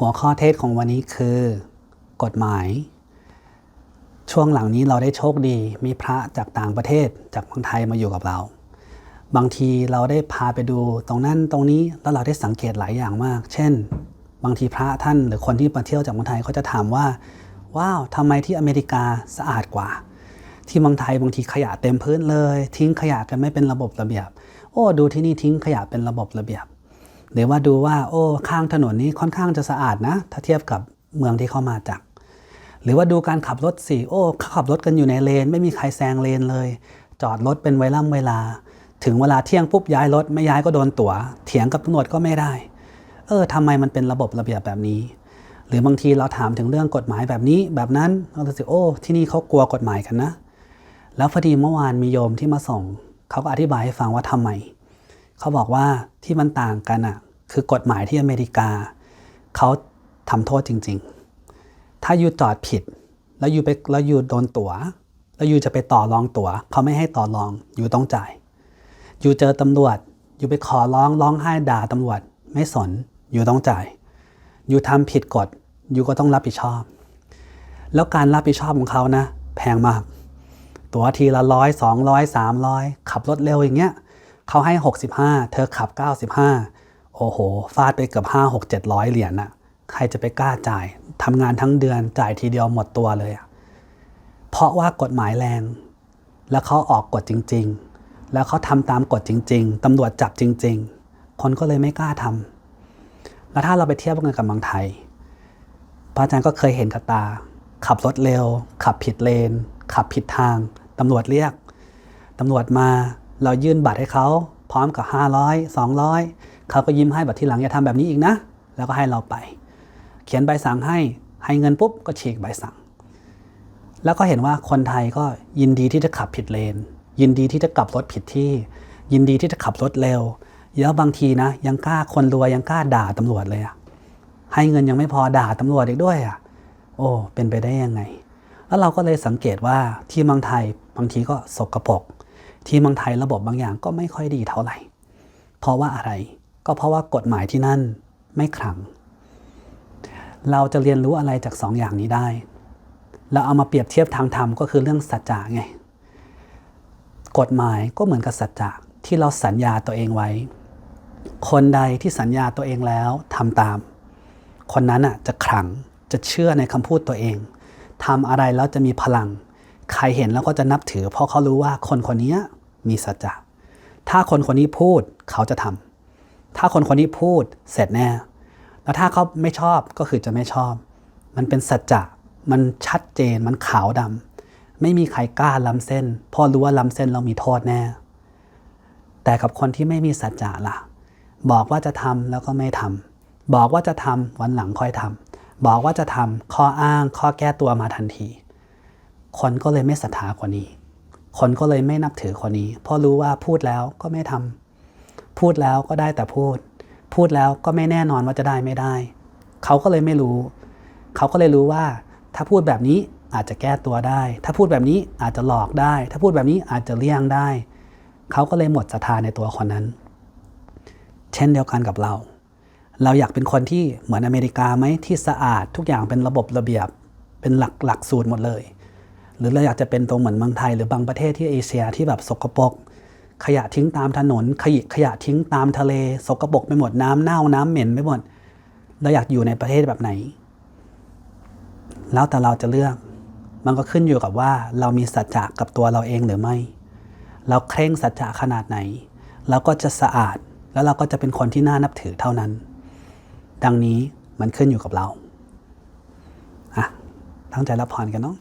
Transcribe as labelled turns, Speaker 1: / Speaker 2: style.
Speaker 1: หัวข้อเทศของวันนี้คือ กฎหมาย ช่วงหลังนี้เราได้โชคดี มีพระจากต่างประเทศจากเมืองไทยมาอยู่กับเรา บางทีเราได้พาไปดูตรงนั้นตรงนี้แล้วเราได้สังเกตหลายอย่างมาก เช่น บางทีพระท่านหรือคนที่มาเที่ยวจากเมืองไทยเขาจะถามว่า ว้าวทำไมที่อเมริกาสะอาดกว่า ที่เมืองไทยบางทีขยะเต็มพื้นเลย ทิ้งขยะกันไม่เป็นระบบระเบียบ โอ้ดูที่นี่ทิ้งขยะเป็นระบบระเบียบ หรือว่าดูว่าโอ้ข้างถนนนี้ค่อนข้างจะสะอาดนะ ถ้าเทียบกับเมืองที่เขามาจาก หรือว่าดูการขับรถสิโอ้ขับรถกันอยู่ในเลน ไม่มีใครแซงเลนเลย จอดรถเป็นเวล่ำเวลา ถึงเวลาเที่ยงปุ๊บย้ายรถไม่ย้ายก็โดนตัว๋ว เถียงกับตำรวจก็ไม่ได้ เออทำไมมันเป็นระบบระเบียบแบบนี้ หรือบางทีเราถามถึงเรื่องกฎหมายแบบนี้ แบบนั้นเราจะสิโอ้ที่นี่เขากลัวกฎหมายกันนะ แล้วพอดีเมื่อวานมีโยมที่มาส่งเขาก็อธิบายให้ฟังว่าทำไม เขาบอกว่าที่มันต่างกันอะคือกฎหมายที่อเมริกา เขาทำโทษจริง ๆ ถ้าอยู่จอดผิด แล้วอยู่ไปแล้วอยู่โดนตัว๋ว แล้วอยู่จะไปต่อรองตัว๋ว เขาไม่ให้ต่อรองอยู่ต้องจ่าย อยู่เจอตำรวจ อยู่ไปขอร้องร้องไห้ด่าตำรวจ ไม่สนอยู่ต้องจ่าย อยู่ทำผิดกฎอยู่ก็ต้องรับผิดชอบ แล้วการรับผิดชอบของเขานะ แพงมาก ตั๋วทีละร้อยสองร้อยสามร้อยขับรถเร็วอย่างเงี้ย เขาให้ 65 เธอขับ 95 โอ้โห ฟาดไปเกือบ5 6 700 เหรียญน่ะ ใครจะไปกล้าจ่าย ทำงานทั้งเดือนจ่ายทีเดียวหมดตัวเลยอะเพราะว่ากฎหมายแรง แล้วเขาออกกฎจริง ๆ แล้วเขาทำตามกฎจริง ๆ ตำรวจจับจริง ๆ คนก็เลยไม่กล้าทำ แล้วถ้าเราไปเทียบกันกับเมืองไทย พระอาจารย์ก็เคยเห็นกับตา ขับรถเร็ว ขับผิดเลน ขับผิดทาง ตำรวจเรียก ตำรวจมา เรายื่นบัตรให้เขาพร้อมกับ 500 200 เขาก็ยิ้มให้บัตรที่หลังอย่าทำแบบนี้อีกนะ แล้วก็ให้เราไป เขียนใบสั่งให้ ให้เงินปุ๊บก็ฉีกใบสั่ง แล้วก็เห็นว่าคนไทยก็ยินดีที่จะขับผิดเลน ยินดีที่จะกลับรถผิดที่ ยินดีที่จะขับรถเร็วแล้วบางทีนะ ยังกล้าคนรวยยังกล้าด่าตำรวจเลยอะให้เงินยังไม่พอด่าตำรวจอีกด้วยอะโอ้เป็นไปได้ยังไง แล้วเราก็เลยสังเกตว่าที่เมืองไทยบางทีก็สกรปรก ที่เมืองไทยระบบบางอย่างก็ไม่ค่อยดีเท่าไหร่ เพราะว่าอะไร ก็เพราะว่ากฎหมายที่นั่นไม่ขลัง เราจะเรียนรู้อะไรจากสองอย่างนี้ได้ เราเอามาเปรียบเทียบทางธรรมก็คือเรื่องสัจจะไง กฎหมายก็เหมือนกับสัจจะที่เราสัญญาตัวเองไว้ คนใดที่สัญญาตัวเองแล้วทำตาม คนนั้นอะจะขลัง จะเชื่อในคำพูดตัวเองทำอะไรแล้วจะมีพลัง ใครเห็นแล้วก็จะนับถือ เพราะเขารู้ว่าคนคนนี้ มีสัจจะถ้าคนคนนี้พูดเขาจะทำถ้าคนคนนี้พูดเสร็จแน่ แล้วถ้าเขาไม่ชอบก็คือจะไม่ชอบ มันเป็นสัจจะมันชัดเจนมันขาวดำไม่มีใครกล้าล้ำเส้นพราะรู้ว่าล้ำเส้นเรามีโทษแน่ แต่กับคนที่ไม่มีสัจจะล่ะ บอกว่าจะทำแล้วก็ไม่ทำบอกว่าจะทำวันหลังค่อยทำบอกว่าจะทำข้ออ้างข้อแก้ตัวมาทันที คนก็เลยไม่ศรัทธาคนนี้ คนก็เลยไม่นับถือคนนี้ เพราะรู้ว่าพูดแล้วก็ไม่ทำพูดแล้วก็ได้แต่พูด พูดแล้วก็ไม่แน่นอนว่าจะได้ไม่ได้ เขาก็เลยไม่รู้ เขาก็เลยรู้ว่า ถ้าพูดแบบนี้อาจจะแก้ตัวได้ ถ้าพูดแบบนี้อาจจะหลอกได้ ถ้าพูดแบบนี้อาจจะเลี่ยงได้ เขาก็เลยหมดศรัทธาในตัวคนนั้น เช่นเดียวกันกับเรา เราอยากเป็นคนที่เหมือนอเมริกาไหมที่สะอาดทุกอย่างเป็นระบบระเบียบ เป็นหลักหลักสูตรหมดเลย หรือเราอยากจะเป็นตรงเหมือนเมืองไทยหรือบางประเทศที่เอเชียที่แบบสกปรกขยะทิ้งตามถนน ขยะขยะทิ้งตามทะเล สกปรกไปหมดน้ำเน่าน้ำเหม็นไปหมดเราอยากอยู่ในประเทศแบบไหน แล้วแต่เราจะเลือก มันก็ขึ้นอยู่กับว่าเรามีสัจจะกับตัวเราเองหรือไม่ เราเคร่งสัจจะขนาดไหนเราก็จะสะอาดแล้วเราก็จะเป็นคนที่น่านับถือเท่านั้น ดังนี้มันขึ้นอยู่กับเราอะตั้งใจรับพรกันเนาะ